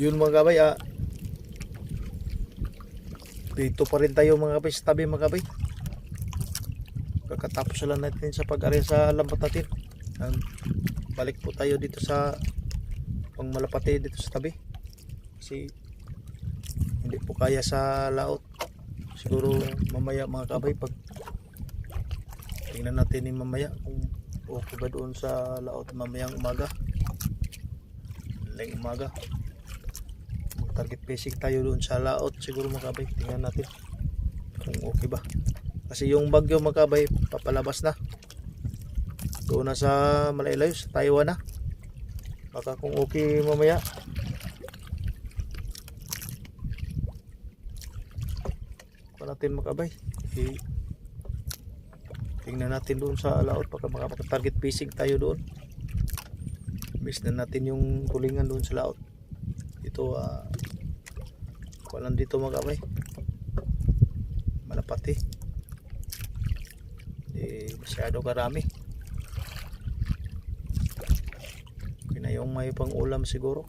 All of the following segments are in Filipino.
Yun mga kabay, ah. Dito pa rin tayo mga kabay, sa tabi mga kabay. Kakatapos lang natin sa pag-area sa lambat natin. Ang balik po tayo dito sa pangmalapati dito sa tabi. Kasi hindi po kaya sa laot. Siguro mamaya mga kabay pag tingnan natin ni mamaya kung okay ba doon sa laot mamayang umaga. Lang umaga. Target fishing tayo doon sa laot siguro makabay tingnan natin kung okay ba. Kasi yung bagyo makabay papalabas na. Doon na sa Malaylayo sa Taiwan na. Baka kung okay mamaya. Pa natin makabay okay. Tingnan natin doon sa laot. Baka makapag target fishing tayo doon. Miss na natin yung kulingan doon sa laot. Ito ah walang dito magabay malapati. Eh masyado karami. Okay na yung may pang ulam siguro.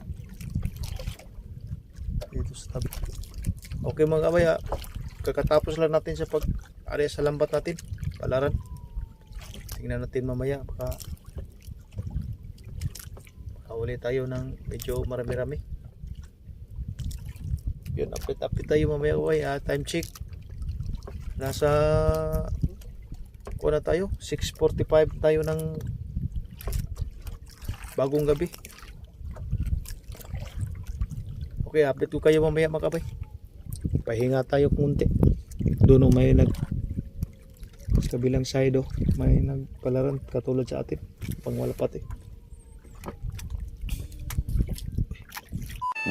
Dito sa tabi. Okay mga kabay ah. kakatapos lang natin sa pag area sa lambat natin palaran. Tingnan natin mamaya baka makahuli tayo ng medyo marami-rami. Yun update update tayo mamaya kaway ah, time check. Nasa kuha na tayo? 6.45 tayo ng bagong gabi. Okay update ko kayo mamaya mga kabay. Pahinga tayo kunti. Doon may nag sa kabilang side oh, may nagpalaran katulad sa atin pang walapat eh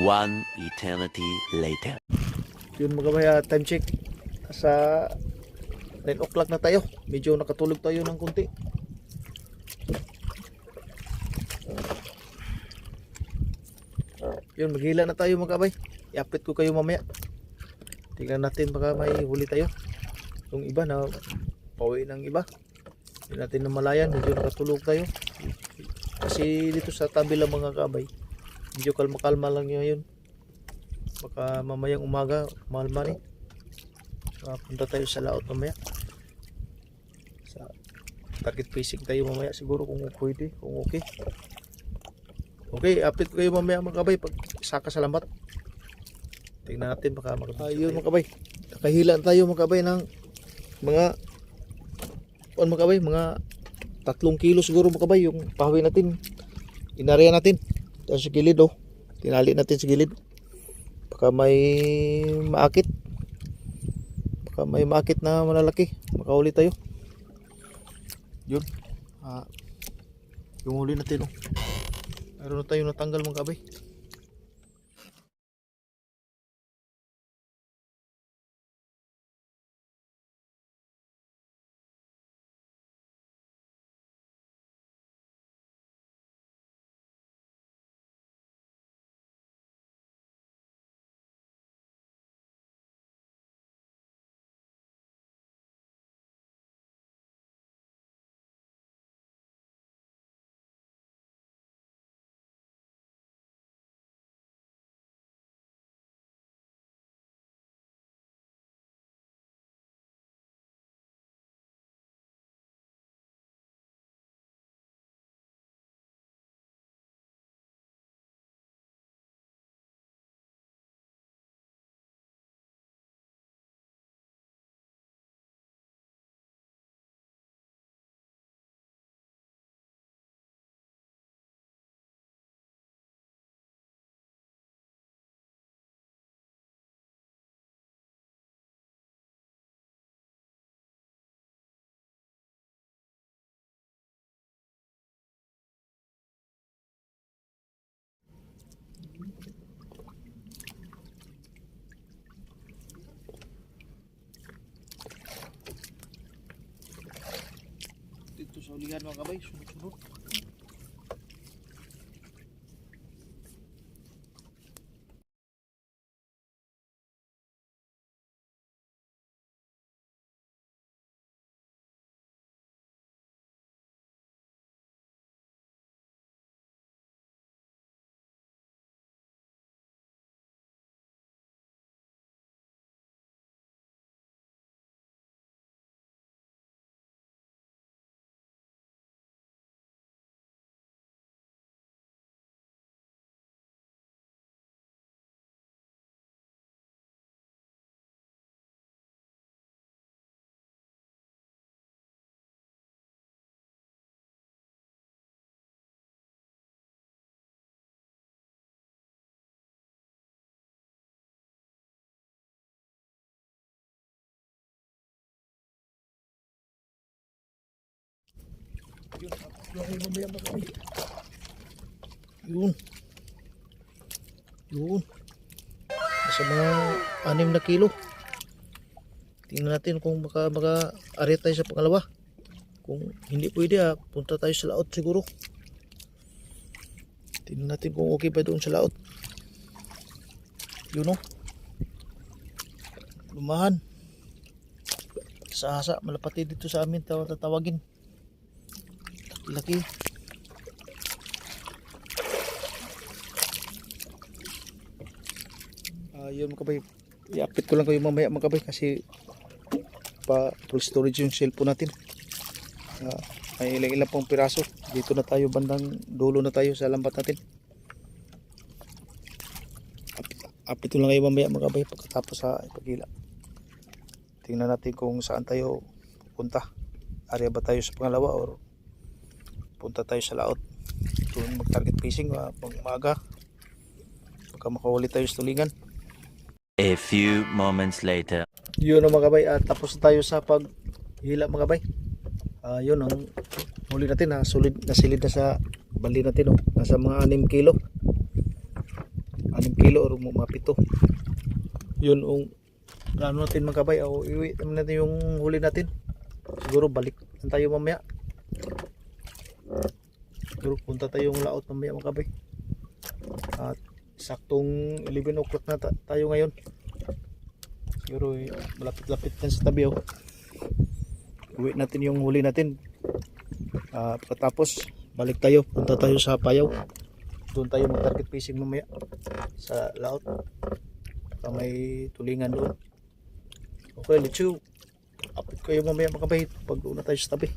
One eternity later. yun mga kabay ah, time check. Sa 9 o'clock na tayo. Medyo nakatulog tayo ng kunti yun maghila na tayo mga kabay i-update ko kayo mamaya. Tingnan natin baka may huli tayo. Yung iba na pauwi ng iba. Hindi natin namalayan medyo nakatulog tayo. Kasi dito sa tabi lang mga kabay medyo kalma kalma lang yun baka mamayang umaga malma ni punta tayo sa laot mamaya. Sa target fishing tayo mamaya siguro kung pwede kung okay. Okay update ko kayo mamaya mga kabay pag saka sa lambat tingnan natin baka makabay ayun mga kabay. Nakahila tayo mga kabay ng mga on mga kabay mga tatlong kilo siguro mga kabay yung pahawi natin. Inarya natin. Tapos sa gilid oh. Tinali natin sa gilid. Baka may maakit. Baka may maakit na malalaki. Makahuli tayo. Yun. Ah, yung huli natin oh. Meron na tayo natanggal mga kabay dito sa ulihan mga kabay sunod-sunod Yun, kayo mamaya mga kabay. Yun. Yun. Sa mga anim na kilo. Tingnan natin kung maka, maka ari tayo sa pangalawa. Kung hindi pwede ah, punta tayo sa laot siguro. Tingnan natin kung okay pa doon sa laot. Yun o. Lumahan. Sa asa, malapati dito sa amin taw tatawagin. Laki. Ah, yun mga kabay. I-update ko lang kayo mamaya mga kabay kasi pa full storage yung cellphone natin. Ah, may ilang ilang pang piraso. Dito na tayo bandang dulo na tayo sa lambat natin. Up- Update ko lang kayo mamaya mga kabay pagkatapos sa ipagila. Tingnan natin kung saan tayo punta. Area ba tayo sa pangalawa or punta tayo sa laot. Doon mag-target fishing uh, pag umaga. Baka makahuli tayo sa tulingan. A few moments later. Yun ang mga kabay. at tapos na tayo sa paghila mga kabay. Ah, yun ang huli natin na solid nasilid na sa bali natin oh. Nasa mga 6 kilo. 6 kilo or mga pito. Yun ang ano natin mga kabay. O, iwi natin yung huli natin. Siguro balik tayo mamaya. Siguro punta tayong laot mamaya mga kabay. At saktong 11 o'clock na ta- tayo ngayon. Siguro eh, malapit-lapit na sa tabi oh. Uwi natin yung huli natin. Ah, pagkatapos balik tayo, punta tayo sa Payaw. Doon tayo mag-target fishing mamaya sa laot. Baka may tulingan doon. Okay, let's go. Update kayo mamaya mga kabay pag doon na tayo sa tabi.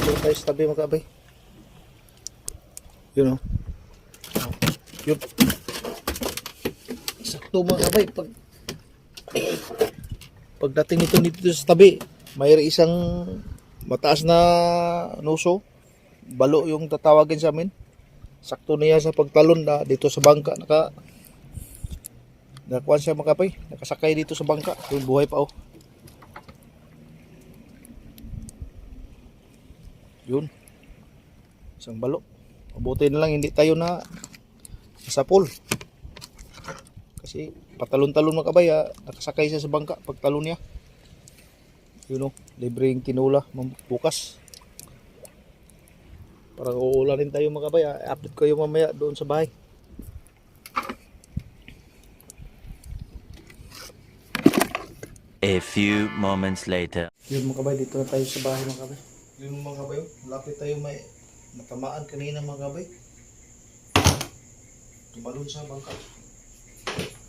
Doon tayo sa tabi mga kabay. Yun o. Yun. Sakto mga kabay. Pag, pagdating nito dito sa tabi, mayroon isang mataas na nuso. Balo yung tatawagin sa amin. Sakto niya sa pagtalon na dito sa bangka. Naka, nakakuan siya mga kabay. Nakasakay dito sa bangka. Yung buhay pa oh. Yun. Isang balo. Mabuti na lang hindi tayo na sa pool. Kasi patalon-talon mga kabay, ah, nakasakay siya sa bangka pagtalon niya. Yun o, libreng tinula mam- bukas. Para uulanin tayo mga kabay, ah, update ko yung mamaya doon sa bahay. A few moments later. Yun mga kabay, dito na tayo sa bahay mga kabay. Yun mga kabay, lapit tayo may natamaan kanina mga kabay. Tumalon sa bangka.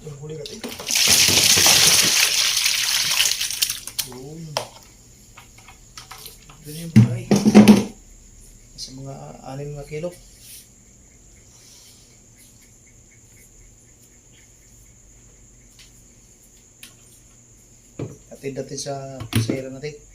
Yung huli natin. Yun. Yun yung bahay. Sa mga anim na kilo. Atid natin sa sira natin.